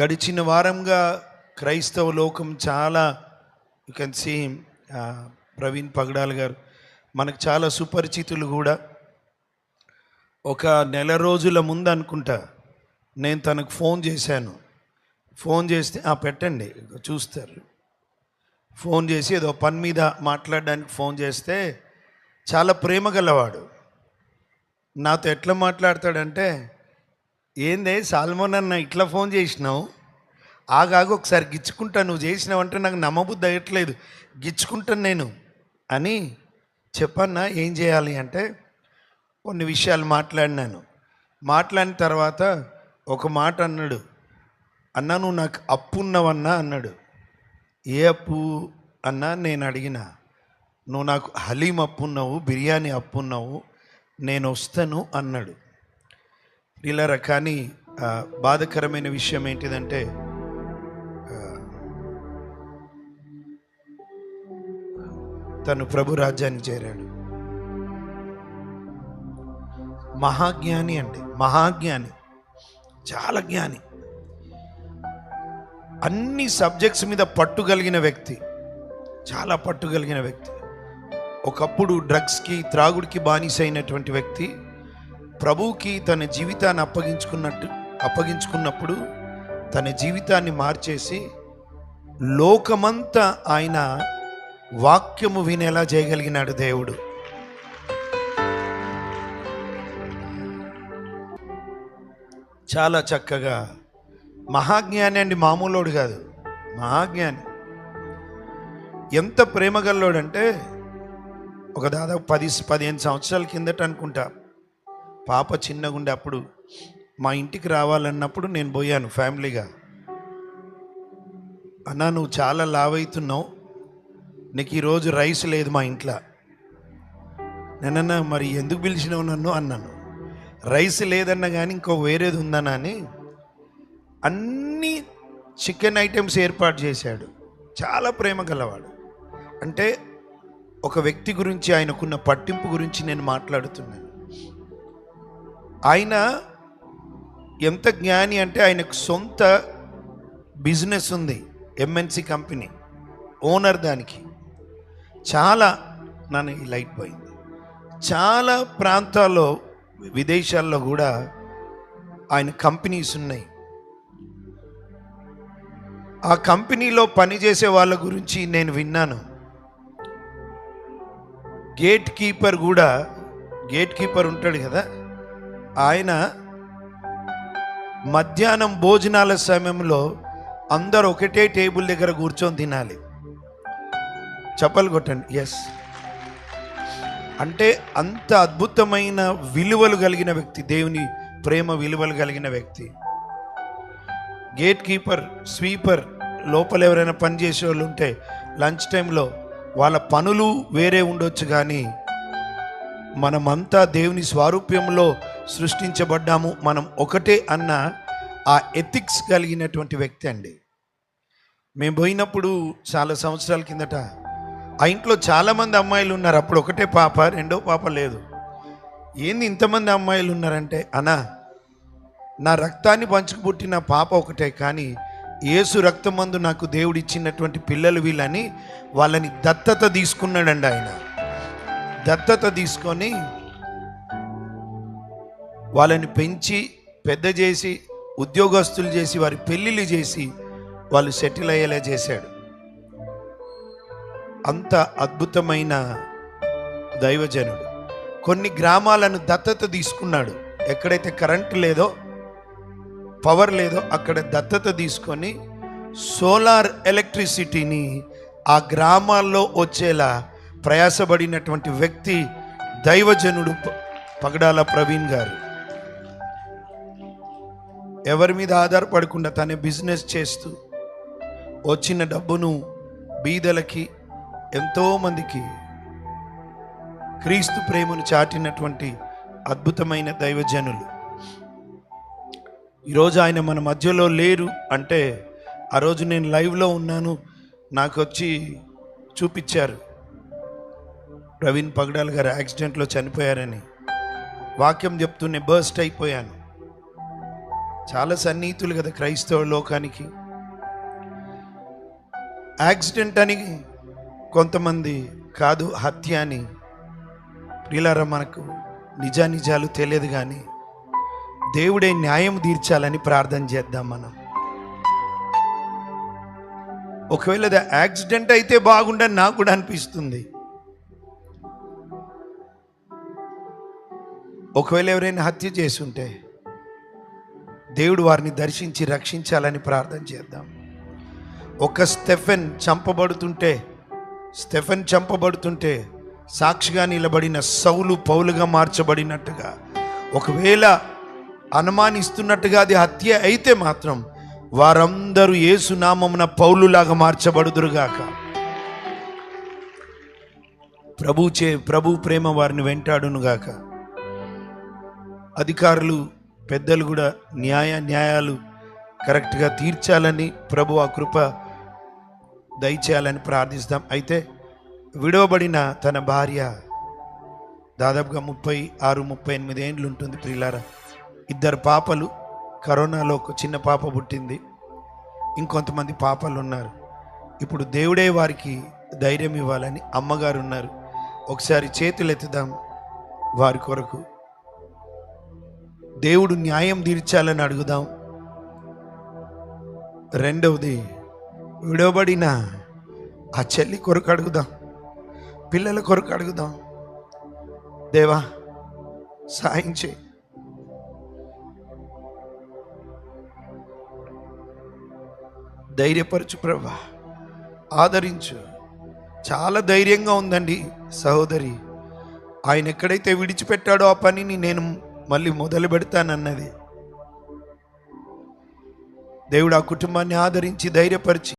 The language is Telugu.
గడిచిన వారంగా క్రైస్తవ లోకం చాలా you can see Praveen Pagadala గారు. మనకు చాలా సుపరిచితులు కూడా. ఒక నెల రోజుల ముందు అనుకుంటా నేను తనకు ఫోన్ చేశాను. ఫోన్ చేస్తే "ఆ, పెట్టండి చూస్తారు. ఫోన్ చేసి ఏదో పని మీద మాట్లాడడానికి ఫోన్ చేస్తే చాలా ప్రేమ గలవాడు. నాతో ఎట్లా మాట్లాడతాడంటే ఏందే సాల్మోన్ అన్న ఇట్లా ఫోన్ చేసినావు? ఆగాగు ఒకసారి గిచ్చుకుంటా నువ్వు చేసినావంటే నాకు నమ్మబుద్ధి అయ్యట్లేదు. గిచ్చుకుంటాను నేను అని చెప్పన్నా ఏం చేయాలి అంటే కొన్ని విషయాలు మాట్లాడినాను. మాట్లాడిన తర్వాత ఒక మాట అన్నాడు. అన్నా నువ్వు నాకు అప్పు ఉన్నవన్నా అన్నాడు. ఏ అప్పు అన్నా? నేను అడిగిన. నువ్వు నాకు హలీం అప్పు ఉన్నావు బిర్యానీ అప్పు ఉన్నావు నేను వస్తాను అన్నాడు. వీళ్ళరా కానీ బాధకరమైన విషయం ఏంటిదంటే తను ప్రభు రాజ్యాన్ని చేరాడు. మహాజ్ఞాని అండి. మహాజ్ఞాని. చాలా జ్ఞాని. అన్ని సబ్జెక్ట్స్ మీద పట్టు కలిగిన వ్యక్తి. చాలా పట్టు కలిగిన వ్యక్తి. ఒకప్పుడు డ్రగ్స్కి త్రాగుడికి బానిస అయినటువంటి వ్యక్తి. ప్రభువుకి తన జీవితాన్ని అప్పగించుకున్నట్టు అప్పగించుకున్నప్పుడు తన జీవితాన్ని మార్చేసి లోకమంతా ఆయన వాక్యము వినేలా చేయగలిగినాడు దేవుడు. చాలా చక్కగా మహాజ్ఞాని అండి మామూలోడు కాదు మహాజ్ఞాని. ఎంత ప్రేమగల్లోడంటే ఒక దాదాపు పది పదిహేను సంవత్సరాల కిందట అనుకుంటా. పాప చిన్నగా ఉండే అప్పుడు మా ఇంటికి రావాలన్నప్పుడు నేను పోయాను ఫ్యామిలీగా. అన్నా నువ్వు చాలా లావ్ అవుతున్నావు నీకు ఈరోజు రైస్ లేదు మా ఇంట్లో. నేనన్నా మరి ఎందుకు పిలిచినావు నన్ను? అన్నాను. రైస్ లేదన్నా కానీ ఇంకో వేరేది ఉందన్నా అని అన్ని చికెన్ ఐటమ్స్ ఏర్పాటు చేశాడు. చాలా ప్రేమ గలవాడు. అంటే ఒక వ్యక్తి గురించి ఆయనకున్న పట్టింపు గురించి నేను మాట్లాడుతున్నాను. ఆయన ఎంత జ్ఞాని అంటే ఆయనకు సొంత బిజినెస్ ఉంది ఎంఎన్సి కంపెనీ ఓనర్ దానికి. చాలా నన్ను ఈ లైట్ పోయింది. చాలా ప్రాంతాల్లో విదేశాల్లో కూడా ఆయన కంపెనీస్ ఉన్నాయి. ఆ కంపెనీలో పనిచేసే వాళ్ళ గురించి నేను విన్నాను. గేట్ కీపర్ కూడా గేట్ కీపర్ ఉంటాడు కదా ఆయన మధ్యాహ్నం భోజనాల సమయంలో అందరు ఒకటే టేబుల్ దగ్గర కూర్చొని తినాలి. చెప్పలు కొట్టండి. ఎస్ అంటే అంత అద్భుతమైన విలువలు కలిగిన వ్యక్తి దేవుని ప్రేమ విలువలు కలిగిన వ్యక్తి. గేట్ కీపర్ స్వీపర్ లోపల ఎవరైనా పని చేసే వాళ్ళు ఉంటే లంచ్ టైంలో వాళ్ళ పనులు వేరే ఉండొచ్చు కానీ మనమంతా దేవుని స్వారూప్యంలో సృష్టించబడ్డాము మనం ఒకటే అన్న ఆ ఎథిక్స్ కలిగినటువంటి వ్యక్తి అండి. మేము పోయినప్పుడు చాలా సంవత్సరాల కిందట ఆ ఇంట్లో చాలామంది అమ్మాయిలు ఉన్నారు. అప్పుడు ఒకటే పాప రెండో పాప లేదు. ఏంది ఇంతమంది అమ్మాయిలు ఉన్నారంటే అనా నా రక్తాన్ని పంచుకు పుట్టిన పాప ఒకటే కానీ యేసు రక్తమందు నాకు దేవుడు ఇచ్చినటువంటి పిల్లలు వీళ్ళని వాళ్ళని దత్తత తీసుకున్నాడండి ఆయన. దత్తత తీసుకొని వాళ్ళని పెంచి పెద్ద చేసి ఉద్యోగస్తులు చేసి వారి పెళ్ళిళ్ళు చేసి వాళ్ళు సెటిల్ అయ్యేలా చేశాడు. అంత అద్భుతమైన దైవజనుడు. కొన్ని గ్రామాలను దత్తత తీసుకున్నాడు. ఎక్కడైతే కరెంట్ లేదో పవర్ లేదో అక్కడ దత్తత తీసుకొని సోలార్ ఎలక్ట్రిసిటీని ఆ గ్రామాల్లో వచ్చేలా ప్రయాసపడినటువంటి వ్యక్తి దైవజనుడు ప- పగడాల ప్రవీణ్ గారు. ఎవరి మీద ఆధారపడకుండా తనే బిజినెస్ చేస్తూ వచ్చిన డబ్బును బీదలకి ఎంతోమందికి క్రీస్తు ప్రేమను చాటినటువంటి అద్భుతమైన దైవజనులు. ఈరోజు ఆయన మన మధ్యలో లేరు అంటే ఆ రోజు నేను లైవ్లో ఉన్నాను నాకు వచ్చి చూపించారు. ప్రవీణ్ పగడాల్ గారు యాక్సిడెంట్లో చనిపోయారని వాక్యం చెప్తూనే బర్స్ట్ అయిపోయాను. చాలా సన్నిహితులు కదా క్రైస్తవ లోకానికి. యాక్సిడెంట్ అని కొంతమంది కాదు హత్య అని. ప్రియులారా మనకు నిజానిజాలు తెలియదు కానీ దేవుడే న్యాయం తీర్చాలని ప్రార్థన చేద్దాం మనం. ఒకవేళ అది యాక్సిడెంట్ అయితే బాగుండని నాకు కూడా అనిపిస్తుంది. ఒకవేళ ఎవరైనా హత్య చేసుంటే దేవుడు వారిని దర్శించి రక్షించాలని ప్రార్థన చేద్దాం. ఒక స్టెఫెన్ చంపబడుతుంటే స్టెఫెన్ చంపబడుతుంటే సాక్షిగా నిలబడిన సౌలు పౌలుగా మార్చబడినట్టుగా ఒకవేళ అనుమానిస్తున్నట్టుగా అది హత్య అయితే మాత్రం వారందరూ ఏసునామమున పౌలులాగా మార్చబడుదురుగాక. ప్రభు చే ప్రభు ప్రేమ వారిని వెంటాడునుగాక. అధికారులు పెద్దలు కూడా న్యాయ న్యాయాలు కరెక్ట్గా తీర్చాలని ప్రభు ఆ కృప దయచేయాలని ప్రార్థిస్తాం. అయితే విడవబడిన తన భార్య దాదాపుగా ముప్పై ఆరు ముప్పై ఎనిమిది ఏండ్లు ఉంటుంది ప్రియులారా. ఇద్దరు పాపలు కరోనాలో ఒక చిన్న పాప పుట్టింది. ఇంకొంతమంది పాపలు ఉన్నారు. ఇప్పుడు దేవుడే వారికి ధైర్యం ఇవ్వాలని అమ్మగారు ఉన్నారు. ఒకసారి చేతులు ఎత్తుదాం వారి కొరకు. దేవుడు న్యాయం తీర్చాలని అడుగుదాం. రెండవది విడవబడిన ఆ చెల్లి కొరకు అడుగుదాం. పిల్లల కొరకు అడుగుదాం. దేవా సాయం చేయి. ధైర్యపరచు ప్రభా ఆదరించు. చాలా ధైర్యంగా ఉందండి సహోదరి. ఆయన ఎక్కడైతే విడిచిపెట్టాడో ఆ పనిని నేను మళ్ళీ మొదలు పెడతానన్నది. దేవుడు ఆ కుటుంబాన్ని ఆదరించి ధైర్యపరిచి